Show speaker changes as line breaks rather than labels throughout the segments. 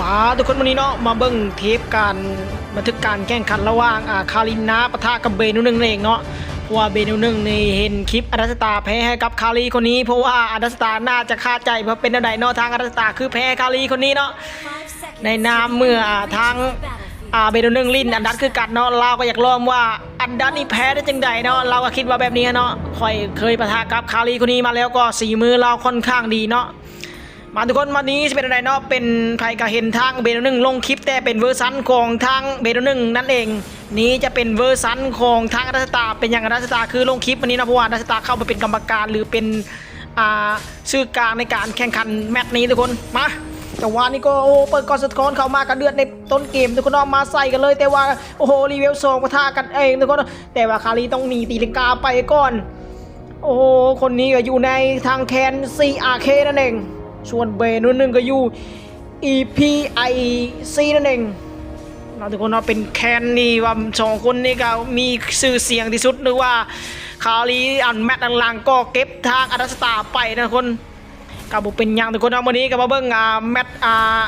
มาทุกคนวันนี้เนาะมาเบิ่งเทปการบันทึกการแข่งขันระหว่างอ่าคารินนาปะทะกับเบนูหนึ่งเองเนาะเพราะว่าเบนูหนึ่งในเห็นคลิปอาดัสตาแพ้ให้กับคารีคนนี้ เพราะว่าอาดัสตาน่าจะคาใจเพราะเป็นอะไรเนาะทางอาดัสตาคือแพ้คารีคนนี้เนาะในนามเมื่อทางอ่าเบนูหนึ่งลินอันดัดคือกันเนาะเราก็อยากลองว่าอันดัดนี่แพ้ได้จังใดเนาะเราก็คิดว่าแบบนี้เนาะคอยเคยปะทะกับคารีคนนี้มาแล้วก็สีมือเราค่อนข้างดีเนาะ มาทุกคนวันนี้จะเป็นอะไรเนาะเป็นใครก็เห็นทางเบโนหนึ่งลงคลิปแต่เป็นเวอร์ซันของทางเบโนหนึ่งนั่นเอง นี้จะเป็นเวอร์ซันของทางรัชตาเป็นอย่างรัชตาคือลงคลิปวันนี้นะเพราะว่ารัชตาเข้ามาเป็นกรรมการหรือเป็นอ่าชื่อกลางในการแข่งขันแมตช์นี้ทุกคนมาแต่ว่านี่ก็โอ้เปิดกอนสะท้อนเข้ามากระเดือดในต้นเกมทุกคนเอามาใส่กันเลย แต่ว่าโอ้โหรีเวลสองปะทะกันเองทุกคนแต่ว่าคารีต้องหนีตีลังกาไปก่อน โอ้โหคนนี้ก็อยู่ในทางแคน CRK นั่นเอง ส่วนเบนุ่นหนึ่งก็อยู่ EPIC นั่นเองเราทุกคนเราเป็นแคนนี่ว่าสองคนนี้ก็มีชื่อเสียงที่สุดหรือว่าคารีอันแมตช์หลังๆก็เก็บทางอัลสตาไปนะคนกับบุเป็นอย่างทุกคนเอาวันนี้ก็มาเบิ้งอ่าแมตช์อ่า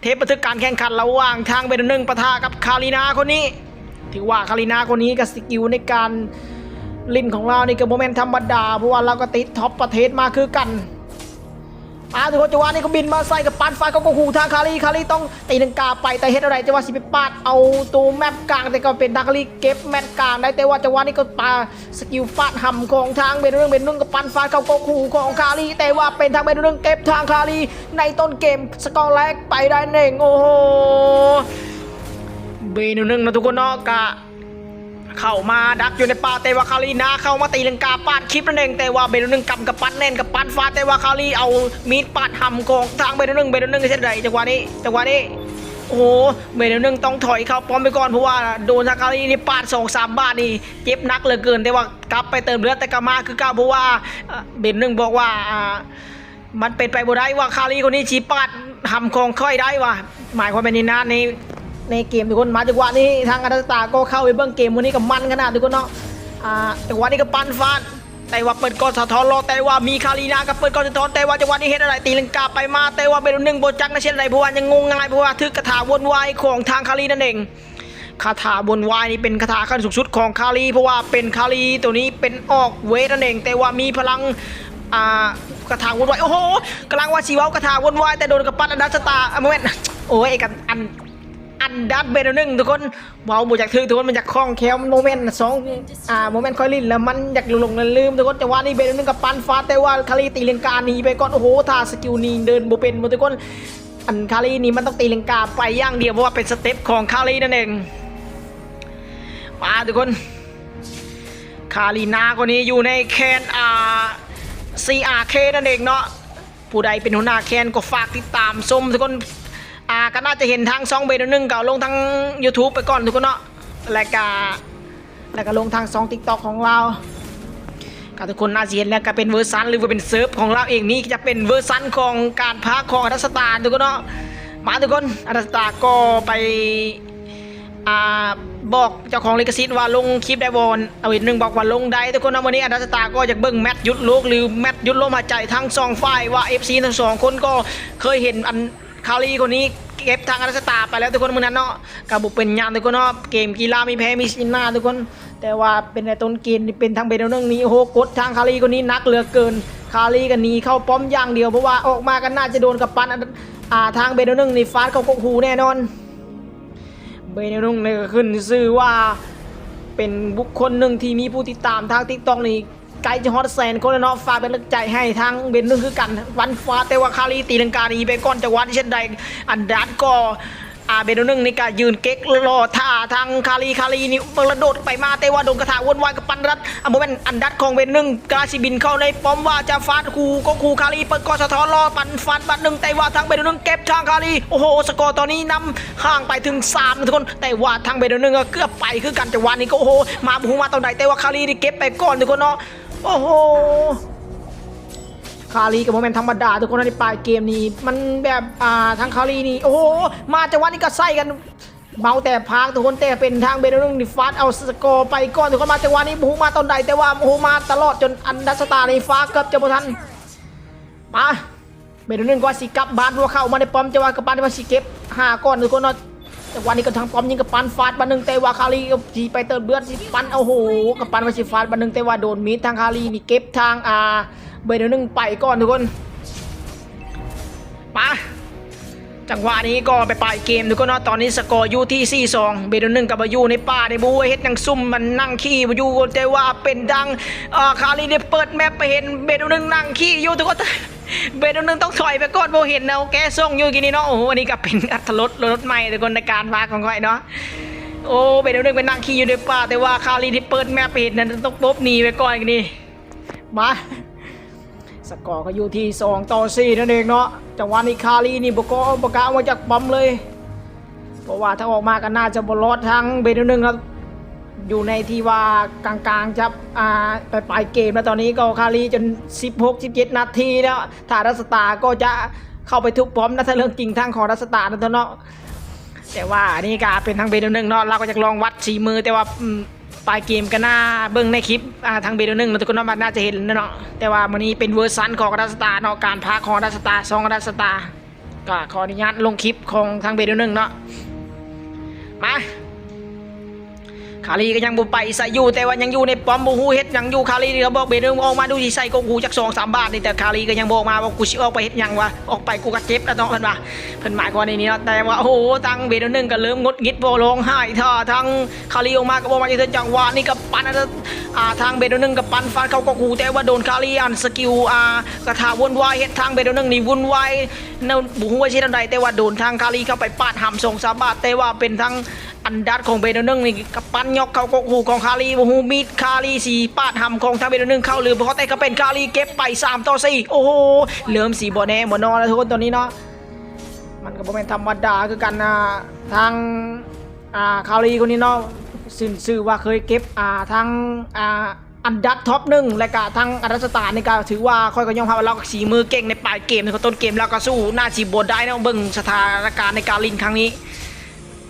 เทปบันทึกการแข่งขันระหว่างทางเบนหนึ่งปะทะกับคารีนาคนนี้ ถือว่าคารีนาคนนี้กับสกิลในการลินของเรานี่ก็โมเมนต์ธรรมดาเพราะว่าเราก็ติดท็อปประเทศมาคือกัน อาทุกคนจังหวะนี้ก็บินมาใส่กับปานไฟเขาก็หูทางคารีคารีต้องตีหนังกาไปแต่เฮ็ดอะไรจังหวะสิไปปาดเอาตัวแมปกลางแต่ก็เป็นทางคารีเก็บแมปกลางได้แต่ว่าจังหวะนี้ก็ปาสกิลฟาดห่ำของทางเบนเรื่องเบนนุ่งกับปานไฟเขาก็หูของคารีแต่ว่าเป็นทางเบนเรื่องเก็บทางคารีในต้นเกมสกอร์แรกไปได้เองโอ้โหเบนหนึ่งนะทุกคนเนาะกะ เข้ามาดักอยู่ในป่าแต่ว่าคารีนาเข้ามาตีลังกาปาดคลิปนั่นเองแต่ว่าเบนนึงกำกับปั้นแน่นกับปั้นฟ้าแต่ว่าคารีเอามีดปาดหำของทางเบนนึงเบนนึงเช่นไรจังหวะนี้จังหวะนี้โอ้โหเบนนึงต้องถอยเข้าป้อมไปก่อนเพราะว่าโดนทางคารีนี่ปาดสองสามบาทนี่เจ็บนักเหลือเกินแต่ว่ากลับไปเติมเลือดแต่กลับมาคือเก้าเพราะว่าเบนนึงบอกว่ามันเป็นไปบ่ได้ว่าคารีคนนี้ชีปาดหำของค่อยได้ว่ะหมายความเป็นนนั้นใน ในเกมทุกคนมาจังหวะนี้ทางอาราสตาก็เข้าไปเบิ้องเกมวันนี้กับมันขนาดทุกคนเนาะอ่าจังหวะนี้ก็ปันฟาดแต่ว่าเปิดกอนสะท้อนรอแต่ว่ามีคารีนากับเปิดกอนสะท้อนแต่ว่าจังหวะนี้เฮ็ดอะไรตีลังกาไปมาแต่ว่าเป็นหนึ่งโบจักนะเช่นไรเพราะว่ายังงงง่ายเพราะว่าทึกกระถาวนวายของทางคารีนั่นเองคาถาบนวายนี่เป็นคาถาขั้นสูงสุดของคารีเพราะว่าเป็นคารีตัวนี้เป็นออกเวทนั่นเอง แต่ว่ามีพลังอ่ากระถางวนวายโอ้โหกำลังว่าชีวากระถางวนวายแต่โดนกระปั้นอนัสตาเมนโอ้ยไอ้กันอัน อันดับเบลหนึ่งทุกคนเมาบุจากถือทุกคนมันจากคล้องแคล้วโมเมนต์สองอ่าโมเมนต์คอยลินแล้วมันอยากหลงลืมทุกคนแต่ว่านี่เบลหนึ่งกับปันฟ้าแต่ว่าคารีตีเลงกาหนีไปก่อนโอ้โหท่าสกิลนี้เดินโบเป็นหมดทุกคนอันคารีนี่มันต้องตีเลงกาไปย่างเดียวเพราะว่าเป็นสเต็ปของคารีนั่นเองมาทุกคนคารีนาคนนี้อยู่ในแคนอาร์ CRK นั่นเองเนาะผู้ใดเป็นหัวหน้าแคนก็ฝากติดตามชมทุกคน อ่าก็น่าจะเห็นทางซองเบนหนึ่งเก่าลงทาง YouTube ไปก่อนทุกคนเนาะแล้วก็แล้วก็ลงทางซอง TikTok ของเราก็ทุกคนน่าจะเห็นแล้วก็เป็นเวอร์ซันหรือว่าเป็นเซิร์ฟของเราเองนี่จะเป็นเวอร์ซันของการพักของอัตสตาทุกคนเนาะมาทุกคนอัตสตาก็ไปอ่าบอกเจ้าของลิขสิทธิ์ว่าลงคลิปได้บอลเอาอีกหนึ่งบอกว่าลงได้ทุกคนนะวันนี้อันดับสตาก็อยากเบิ่งแมตช์ยุดโลกหรือแมตช์ยุดลมหายใจทั้งสองฝ่ายว่า FC ทั้งสองคนก็เคยเห็นอัน คารีคนนี้เก็บทางอันดัสตาไปแล้วทุกคนเมื่อนั้นเนาะกับบุกเป็นยางทุกคนเนาะเกมกีฬามีแพ้มีชนะทุกคน แต่ว่าเป็นในต้นเกมนี่เป็นทางเบนเรื่องนี้โอ้โหกดทางคารีคนนี้นักเหลือเกิน คารีกันหนีเข้าป้อมอย่างเดียวเพราะว่าออกมากันน่าจะโดนกับปันอันอ่าทางเบนเรื่องนี่ฟาดเขากกหูแน่นอน เบนนุ่งเนี่ยก็ขึ้นชื่อว่าเป็นบุคคลหนึ่งที่มีผู้ติดตามทางทิกตอกนี่ ไกลจะฮอตแสนคนแล้วเนาะฝากเป็นกำลังใจให้ทางเบนนุ่งคือกันวันฟ้าแต่ว่าคารีตีลังกานีไปก่อนจังหวัดที่เช่นใดอันดัดก็อาเบนนุ่งนี่ก็ยืนเก๊กรอท่าทางคารีคารีนี่กระโดดไปมาแต่ว่าโดนกระถางวนวายกับปันรัดอะโมเมนอันดัดของเบนนุ่งกาชิบินเข้าในป้อมว่าจะฟาดคูก็คูคารีเปิดกอสะท้อนรอปันฟันบัดหนึ่งแต่ว่าทางเบนนุ่งเก็บทางคารีโอ้โหสกอร์ตอนนี้นำห่างไปถึง3นะทุกคนแต่ว่าทางเบนนุ่งก็เกือบไปคือกันจังหวะนี้ก็โอ้โหมาบูมาตอนไหนแต่ว่าคารีนี่เก็บไปก่อนทุกคนเนาะ โอ้โหคารีกับโมเมนต์ธรรมดาทุกคนในปลายเกมนี้ มันแบบอ่าทางคารีนี่ โอ้โห มาจังหวะนี้ก็ใส่กันเมาแต่พางทุกคนแต่เป็นทางเบนนุ่งนี่ฟาดเอาสกอร์ไปก่อนทุกคนมาจังหวะนี้บูมาตอนใดแต่ว่าโอ้โหมาตลอดจนอันดัสตาในฟ้าเกือบจะบ่ทันมาเบรหนึ่งก็ว่าสิกลับบานรัวเข้ามาในป้อมจะว่ากับปั้นที่ว่าสิเก็บห้าก้อนทุกคนเนาะ แต่วันนี้ก็ทางป้อมยิงกับปั้นฟาดบันหนึ่งแต่ว่าคารีก็จีไปเติมเลือดสิปั้นโอ้โหกับปั้นว่าสิฟาดบันหนึ่งแต่ว่าโดนมีดทางคารีนี่เก็บทางอ่าเบรหนึ่งไปก่อนทุกคนไปจังหวะนี้ก็ไปปลายเกมดูก็เนาะตอนนี้สกอร์อยู่ที่4-2เบดหนึ่งกับบายูในป่าในบูเฮ็ดนังซุ่มมันนั่งขี้บายูแต่ว่าเป็นดังอ่าคารีได้เปิดแมปไปเห็นเบดหนึ่งนั่งขี้อยู่ทุกคน เบดหนึ่งต้องถอยไปก่อนโบเห็นเนาะแกส่งอยู่กินนี่เนาะโอ้โหอันนี้ก็เป็นอัตรถรถใหม่ทุกคนในการพาของก้อยเนาะโอ้เบดหนึ่งเป็นนั่งขี้อยู่ในป่าแต่ว่าคารีที่เปิดแมปไปเห็นนั้นต้องปบหนีไปก่อนกินนี่มาสกอร์ก็อยู่ที่2ต่อ4นั่นเองเนาะจังหวะนี้คารีนี่บกบกะมาจากปั๊มเลย เพราะว่าถ้าออกมาก็น่าจะบอลอดทั้งเบนหนึ่งครับ อยู่ในที่ว่ากลางๆครับอ่าไปปลายเกมแล้วตอนนี้ก็คารีจน 16 17 นาทีแล้วถ้ารัสตาก็จะเข้าไปทุบพร้อมนะถ้าเรื่องจริงทางของรัสตานั่นเนาะแต่ว่านี่ก็เป็นทางเบนหนึ่งเนาะเราก็จะลองวัดสีมือแต่ว่าปลายเกมก็น่าเบิ่งในคลิปอ่าทางเบลหนึ่งแล้วทุกคนนั้นน่าจะเห็นนะเนาะแต่ว่ามันนี้เป็นเวอร์ซันของดัสตาเนาะการพาของดัสตาร์ซองดัสตาก็ขออนุญาตลงคลิปของทางเบลหนึ่งเนาะมา คารีก็ยังบุไปใส่อยู่แต่ว่ายังอยู่ในป้อมบูฮูเฮ็ดยังอยู่คารีนี่เขาบอกเบนึงออกมาดูสิใส่กกูจากสองสามบาทนี่แต่คารีก็ยังบอกมาว่ากูสิออกไปเฮ็ดยังวะออกไปกูก็เจ็บแล้วเนาะเพิ่นว่าเพิ่นหมายความในนี้เนาะแต่ว่าโอ้โหทางเบนึงก็เริ่มงดงิดบ่ร้องไห้ท่าทางคารีออกมาก็บอกมาจะจังหวะนี่กับปันอันนั้นอ่าทางเบนึงกับปันฟาดเข้ากกูแต่ว่าโดนคารีอันสกิลอ่ากระถาวุ่นวายเฮ็ดทางเบนึงนี่วุ่นวายเนาบุฮูว่าเช่นใดแต่ว่าโดนทางคารีเข้าไปปาดหำส่งสามบาทแต่ว่าเป็นทาง อันดัดของเบลหนึ่งนี่กับปันยกเข้ากกหูของคารีบูฮูมีดคารีสีปาดหำของทางเบลหนึ่งเข้าหรือเพราะแต่ก็เป็นคารีเก็บไปสามต่อสี่โอ้โหเหลื่อมสีบ่แน่บ่นอนแล้วทุกคนตอนนี้เนาะมันก็บ่เป็นธรรมดาคือกันนะทางอ่าคารีคนนี้เนาะสื่อสื่อว่าเคยเก็บอ่าทางอ่าอันดับท็อปหนึ่งและก็ทางอันดับสตาร์นี่ก็ถือว่าค่อยก็ยอมรับว่าเราก็สีมือเก่งในปลายเกมในต้นเกมแล้วก็สู้หน้าสีบดได้นะเบิ่งสถานการณ์ในการลินครั้งนี้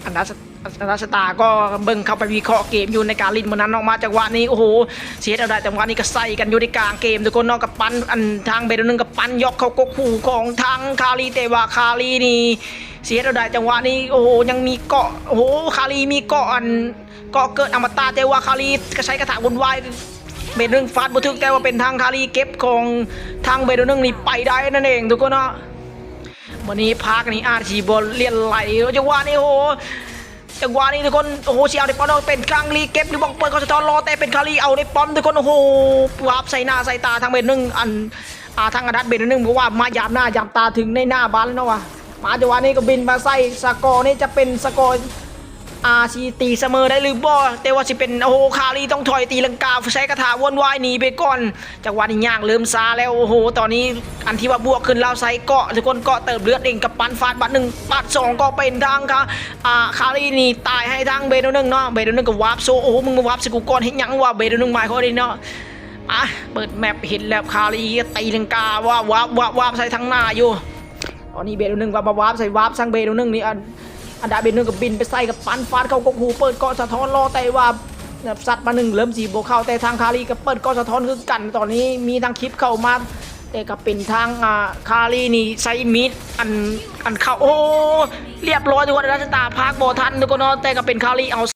อันดับ อันดับสตาก็เบิ่งเข้าไปวิเคราะห์เกมอยู่ในการลินเมื่อนั้นออกมาจากวันนี้โอ้โหเสียดายจังหวะนี้ก็ใส่กันอยู่ในกลางเกมทุกคนนอกกับปันอันทางเบลนึงกับปันยกเขาก็ขู่ของทางคารีแต่ว่าคารีนี่เสียดายจังหวะนี้โอ้โหยังมีเกาะโอ้โหคารีมีเกาะอันเกาะเกิดอมตะแต่ว่าคารีก็ใช้กระถางวุ่นวายเบลนึงฟาดบุทึกแต่ว่าเป็นทางคารีเก็บของทางเบลนึงนี่ไปได้นั่นเองทุกคนเนาะวันนี้พักนี้อาร์ชีบอลเลียนไหลจังหวะนี้โอ้โห จังหวะนี้ทุกคนโอ้โหเชียร์ในป้อมเป็นครั้งลีเก็บหรือบอกเปิดคอนสตอรอแต่เป็นคารีเอาในป้อมทุกคนโอ้โหวาบใส่หน้าใส่ตาทางเบนหนึ่งอันอาทางอดัตเบนหนึ่งบอกว่ามายามหน้ายามตาถึงในหน้าบ้านแล้วนะวะมาจังหวะนี้ก็บินมาใส่สกอร์นี่จะเป็นสกอร์ อาซีตีเสมอได้หรือบ่แต่ว่าสิเป็นโอ้โหคารีต้องถอยตีลังกาใช้กระถาวนวายหนีไปก่อนจังหวะนี้ย่างเริ่มซาแล้วโอ้โห ตอนนี้อันที่ว่าบวกขึ้นแล้วใส่เกาะทุกคนเกาะเติมเลือดเองกับปันฟาดบัตรหนึ่งบัตรสองก็เป็นทางค่ะอ่าคารีนี่ตายให้ทางเบโดนึงเนาะเบโดนึงกับวาร์ปโซโอ้โหมึงมาวาร์ปสกูก่อนให้ยังว่าเบโดนึงหมายเขาดีเนาะอะเปิดแมปเห็นแล้วคารีตีลังกาว่าวาร์ปวาร์ปวาร์ปใส่ทางหน้าอยู่ตอนนี้เบโดนึงว่าวาร์ปใส่วาร์ปสั่งเบโดนึงนี่อัน อันดาเบโดหนึ่งกับบินไปใส่กับปันฟาดเข้ากกหูเปิดเกาะสะท้อนรอแต่ว่าสัตว์มาหนึ่งเริ่มสีโบเข้าแต่ทางคารีกับเปิดเกาะสะท้อนคือกันตอนนี้มีทางคลิปเข้ามาแต่ก็เป็นทางอาคารีนี่ใช้มีดอันอันเข้าโอ้เรียบร้อยทุกคนรัชตาพักบอทันทุกคนเนาะแต่ก็เป็นคารีเอา